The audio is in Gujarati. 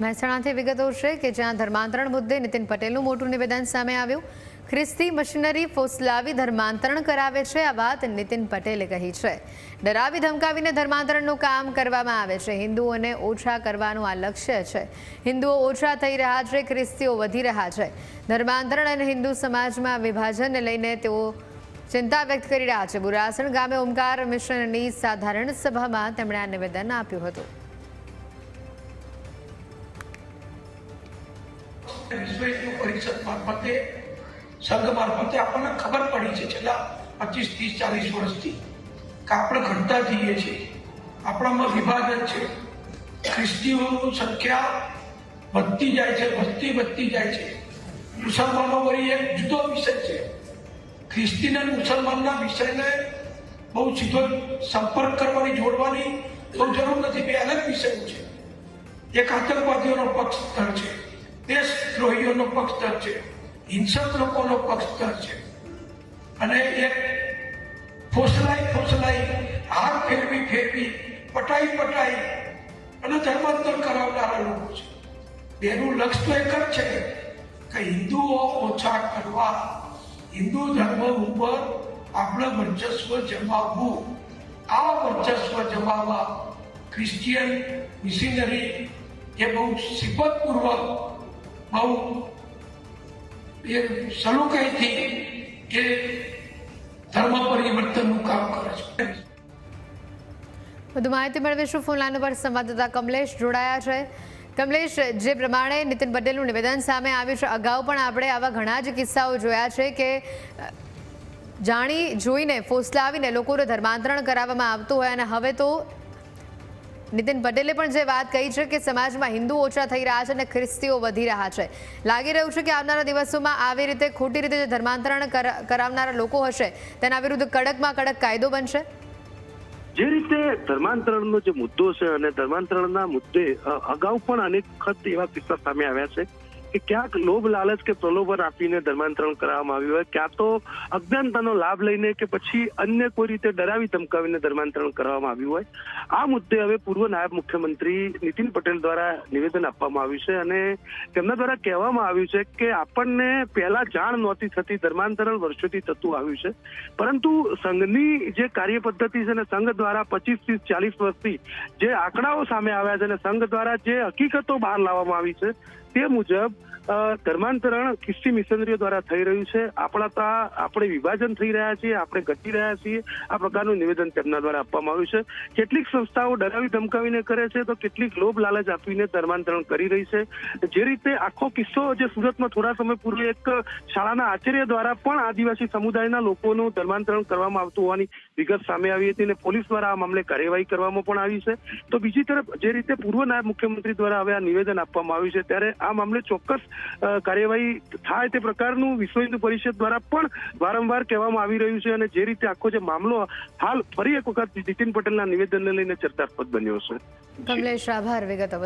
મહેસાણાથી વિગતો છે કે જ્યાં ધર્માંતરણ મુદ્દે નીતિન પટેલનું મોટું નિવેદન સામે આવ્યું. ખ્રિસ્તી મશીનરી ફોસલાવી ધર્માંતરણ કરાવે છે, આ વાત નીતિન પટેલે કહી છે. ડરાવી ધમકાવીને ધર્માંતરણનું કામ કરવામાં આવે છે. હિન્દુઓને ઓછા કરવાનું આ લક્ષ્ય છે. હિન્દુઓ ઓછા થઈ રહ્યા છે, ખ્રિસ્તીઓ વધી રહ્યા છે. ધર્માંતરણ અને હિન્દુ સમાજમાં વિભાજનને લઈને તેઓ ચિંતા વ્યક્ત કરી રહ્યા છે. બુરાસણ ગામે ઓમકાર મિશનની સાધારણ સભામાં તેમણે આ નિવેદન આપ્યું હતું. વિશ્વ હિન્દુ પરિષદ મારફતે, સંઘ મારફતે આપણને ખબર પડી છે, છેલ્લા પચીસ, ત્રીસ, ચાલીસ વર્ષથી કે આપણે ઘટતા જઈએ છીએ. આપણામાં વિભાજન છે. ખ્રિસ્તીઓની સંખ્યા વધતી જાય છે, વધતી વધતી જાય છે. મુસલમાનો વળી એક જુદો વિષય છે. ખ્રિસ્તી અને મુસલમાનના વિષયને બહુ સીધો સંપર્ક કરવાની, જોડવાની બહુ જરૂર નથી, બે અલગ વિષયો છે. એક આતંકવાદીઓનો પક્ષધર છે. દેશદ્રોહીઓનો પક્ષધર છે. હિંસક લોકોનો પક્ષધર છે. અને એક ફોસલાઈ ફોસલાઈ હાર ફેરવી ફેરવી પટાઈ પટાઈ અને ધર્માંતર કરાવનારા લોકો છે. એનું લક્ષ્ય તો એક જ છે કે હિન્દુઓ ઓછા કરવા. હિન્દુ ધર્મ ઉપર આપણે વર્ચસ્વ જમાવવું. આ વર્ચસ્વ જમાવવા ક્રિશ્ચિયન મિશનરી એ બહુ સિફતપૂર્વક બહુ એ સલુકાઈથી એ ધર્મ પરિવર્તનનું કામ કરે છે. વધુ માહિતી મેળવીશું ફોન લાઈન ઉપર સંવાદદાતા કમલેશ જોડાયા છે. કમલેશ, જે પ્રમાણે નીતિન પટેલનું નિવેદન સામે આવ્યું છે, અગાઉ પણ આપણે આવા ઘણા જ કિસ્સાઓ જોયા છે કે જાણી જોઈને, ફોસલાવીને લોકોને ધર્માંતરણ કરાવવામાં આવતું હોય અને હવે તો નીતિન પટેલે પણ જે વાત કહી છે કે સમાજમાં હિન્દુ ઓછા થઈ રહ્યા છે અને ખ્રિસ્તીઓ વધી રહ્યા છે. લાગી રહ્યું છે કે આવનારા દિવસોમાં આવી રીતે ખોટી રીતે જે ધર્માંતરણ કરા- કરાવનારા લોકો હશે, તેના વિરુદ્ધ કડકમાં કડક કાયદો બનશે? જે રીતે ધર્માંતરણનો જે મુદ્દો છે અને ધર્માંતરણના મુદ્દે અગાઉ પણ અનેક વખત એવા કિસ્સા સામે આવ્યા છે. કે ક્યાંક લોભ લાલચ કે પ્રલોભન આપીને ધર્માંતરણ કરાવવામાં આવ્યું હોય, ક્યાં તો અજ્ઞાનતાનો લાભ લઈને કે પછી અન્ય કોઈ રીતે ડરાવી ધમકાવીને ધર્માંતરણ કરવામાં આવ્યું હોય. આ મુદ્દે હવે પૂર્વ નાયબ મુખ્યમંત્રી નીતિન પટેલ દ્વારા નિવેદન આપવામાં આવ્યું છે અને તેમના દ્વારા કહેવામાં આવ્યું છે કે આપણને પહેલા જાણ નહોતી થતી, ધર્માંતરણ વર્ષોથી થતું આવ્યું છે. પરંતુ સંઘની જે કાર્ય પદ્ધતિ છે અને સંઘ દ્વારા પચીસ ત્રીસ ચાલીસ વર્ષથી જે આંકડાઓ સામે આવ્યા છે અને સંઘ દ્વારા જે હકીકતો બહાર લાવવામાં આવી છે, તે મુજબ ધર્માંતરણ ખ્રિસ્તી મિશનરીઓ દ્વારા થઈ રહ્યું છે. આપણા તા આપણે વિભાજન થઈ રહ્યા છીએ, આપણે ઘટી રહ્યા છીએ. આ પ્રકારનું નિવેદન તેમના દ્વારા આપવામાં આવ્યું છે. કેટલીક સંસ્થાઓ ડરાવી ધમકાવીને કરે છે તો કેટલીક લોભ લાલચ આપીને ધર્માંતરણ કરી રહી છે. જે રીતે આખો કિસ્સો જે સુરતમાં થોડા સમય પૂર્વે એક શાળાના આચાર્ય દ્વારા પણ આદિવાસી સમુદાયના લોકોનું ધર્માંતરણ કરવામાં આવતું હોવાની વિગત સામે આવી હતી અને પોલીસ દ્વારા આ મામલે કાર્યવાહી કરવામાં પણ આવી છે. તો બીજી તરફ જે રીતે પૂર્વ નાયબ મુખ્યમંત્રી દ્વારા હવે આ નિવેદન આપવામાં આવ્યું છે, ત્યારે આ મામલે ચોક્કસ કાર્યવાહી થાય તે પ્રકારનું વિશ્વ હિન્દુ પરિષદ દ્વારા પણ વારંવાર કહેવામાં આવી રહ્યું છે અને જે રીતે આખો જે મામલો હાલ ફરી એક વખત નીતિન પટેલના નિવેદનને લઈને ચર્ચાસ્પદ બન્યો છે. કમલેશ, આભાર, વિગતો